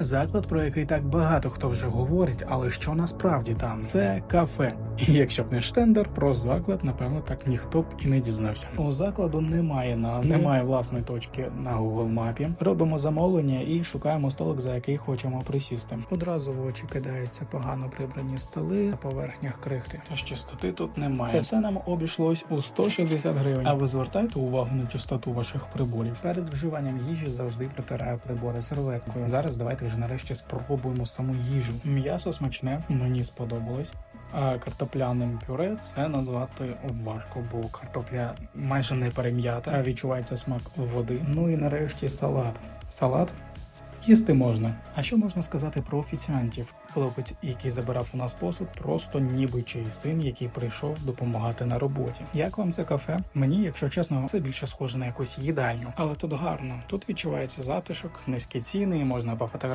Заклад, про який так багато хто вже говорить, але що насправді там? Це кафе. І якщо б не штендер, про заклад, напевно, так ніхто б і не дізнався. У закладу немає назви, немає власної точки на Google мапі. Робимо замовлення і шукаємо столик, за який хочемо присісти. Одразу в очі кидаються погано прибрані столи на поверхнях крихти. Тож чистоти тут немає. Це все нам обійшлось у 160 гривень. А ви звертайте увагу на чистоту ваших приборів. Перед вживанням їжі завжди протираю прибори серветкою. Зараз давайте вже нарешті спробуємо саму їжу. М'ясо смачне, мені сподобалось. Картопляним пюре це назвати важко, бо картопля майже не перем'ята, відчувається смак води. Ну і нарешті салат. Салат їсти можна. А що можна сказати про офіціантів? Хлопець, який забирав у нас посуд, просто ніби чий син, який прийшов допомагати на роботі. Як вам це кафе? Мені, якщо чесно, це більше схоже на якусь їдальню, але тут гарно. Тут відчувається затишок, низькі ціни, можна пофотографувати.